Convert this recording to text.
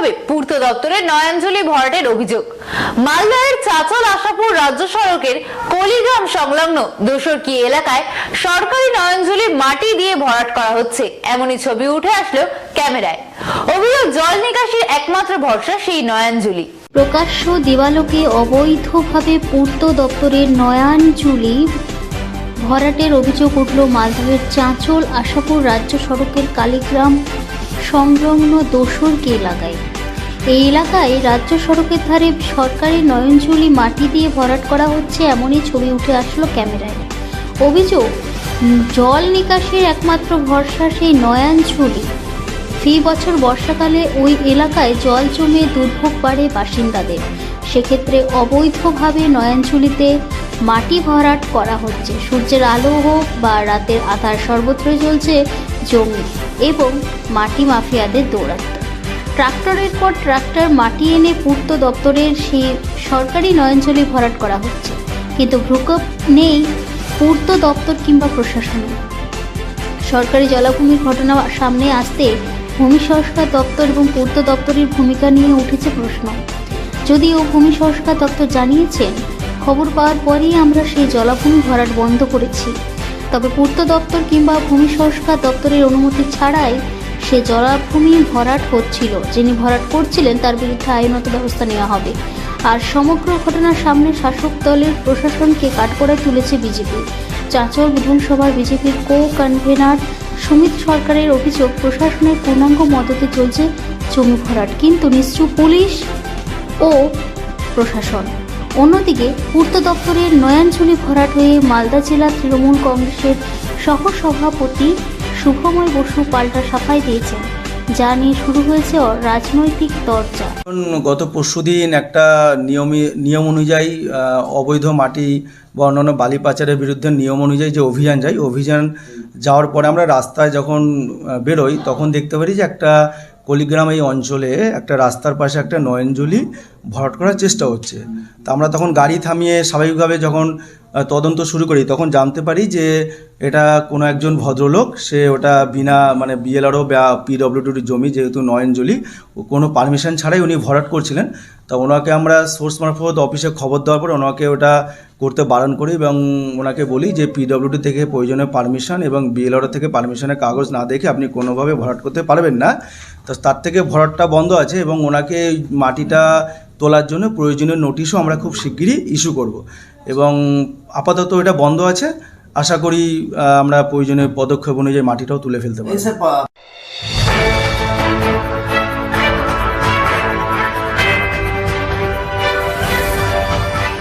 অবৈধভাবে পূর্ত দপ্তরের নয়াঞ্জলি ভরাটের অভিযোগ। মালদায়ের চাচল আশাপুর রাজ্য সড়কের কলিগ্রাম সংলগ্ন দোসরকি এলাকায় সরকারি নয়াঞ্জলি মাটি দিয়ে ভরাট করা হচ্ছে। এমনই ছবি উঠে আসলো ক্যামেরায়। অভিযোগ, জল নিকাশির একমাত্র ভরসা সেই নয়াঞ্জলি। প্রকাশ্য দিবালোকে অবৈধভাবে পূর্ত দপ্তরের নয়াঞ্জলি ভরাটের অভিযোগ উঠল মালদহের চাঁচল আশাপুর রাজ্য সড়কের কালীগ্রাম সংলগ্ন দোসরকি এলাকায়। এই এলাকায় রাজ্য সড়কের ধারে সরকারি নয়নঝুলি মাটি দিয়ে ভরাট করা হচ্ছে এমনই ছবি উঠে আসলো ক্যামেরায়। অভিযোগ, জল নিকাশের একমাত্র ভরসা সেই নয়াঞ্জলি ফি বছর বর্ষাকালে ওই এলাকায় জল জমে দুর্ভোগ বাড়ে বাসিন্দাদের। সেক্ষেত্রে অবৈধভাবে নয়নঝুলিতে মাটি ভরাট করা হচ্ছে। সূর্যের আলো হোক বা রাতের আধার সর্বত্রই চলছে জমি এবং মাটি মাফিয়াদের দৌরাত্ম ট্রাক্টরের পর ট্রাক্টর মাটি এনে পূর্ত দপ্তরের সেই সরকারি নয়নজলি ভরাট করা হচ্ছে। কিন্তু ভ্রুকপ নেই পূর্ত দপ্তর কিংবা প্রশাসনের সরকারি জলাভূমির ঘটনা সামনে আসতে ভূমি সংস্কার দপ্তর এবং পূর্ত দপ্তরের ভূমিকা নিয়ে উঠেছে প্রশ্ন। যদিও ভূমি সংস্কার দপ্তর জানিয়েছেন খবর পাওয়ার পরেই আমরা সেই জলাভূমি ভরাট বন্ধ করেছি। তবে পূর্ত দপ্তর কিংবা ভূমি সংস্কার দপ্তরের অনুমতি ছাড়াই সে জলাভূমি ভরাট হচ্ছিল। যিনি ভরাট করছিলেন, তার বিরুদ্ধে আইনত ব্যবস্থা নেওয়া হবে। আর সমগ্র ঘটনার সামনে শাসক দলের প্রশাসনকে কাঠগড়ায় তুলেছে বিজেপি। চাঁচল বিধানসভার বিজেপির কো কনভেনার সুমিত সরকারের অভিযোগ, প্রশাসনের পূর্ণাঙ্গ মদতে চলছে জমি ভরাট। কিন্তু নিশ্চু পুলিশ ও প্রশাসন। অন্যদিকে, পূর্ত দপ্তরের নয়াঞ্জলি ভরাট হয়ে মালদা জেলা তৃণমূল কংগ্রেসের সহসভাপতি শুভময় বসু পাল্টা সাফাই দিয়েছেন, যা নিয়ে শুরু হয়েছে রাজনৈতিক চর্চা গত পরশুদিন একটা নিয়মী, নিয়ম অনুযায়ী অবৈধ মাটি বা অন্যান্য বালি পাচারের বিরুদ্ধে নিয়ম অনুযায়ী যে অভিযান যাই অভিযান যাওয়ার পরে আমরা রাস্তায় যখন বেরোই, তখন দেখতে পারি যে একটা কলিগ্রাম এই অঞ্চলে একটা রাস্তার পাশে একটা নয়নজলি ভরাট করার চেষ্টা হচ্ছে। তা আমরা তখন গাড়ি থামিয়ে স্বাভাবিকভাবে যখন তদন্ত শুরু করি, তখন জানতে পারি যে এটা কোনো একজন ভদ্রলোক, সে ওটা বিনা মানে বিএলআরও বা পিডব্লিউডির জমি, যেহেতু নয়নজলি, কোনো পারমিশন ছাড়াই উনি ভরাট করছিলেন। তা ওনাকে আমরা সোর্স মারফত অফিসে খবর দেওয়ার পর ওনাকে ওটা করতে বারণ করি এবং ওনাকে বলি যে পিডব্লিউডি থেকে প্রয়োজনীয় পারমিশন এবং বিএলআরও থেকে পারমিশনের কাগজ না দেখে আপনি কোনোভাবে ভরাট করতে পারবেন না। তো তার থেকে ভরাটটা বন্ধ আছে এবং ওনাকে মাটিটা তোলার জন্য প্রয়োজনীয় নোটিশও আমরা খুব শিগগিরই ইস্যু করব। এবং আপাতত এটা বন্ধ আছে। আশা করি আমরা প্রয়োজনীয় পদক্ষেপ অনুযায়ী মাটিটাও তুলে ফেলতে পারব।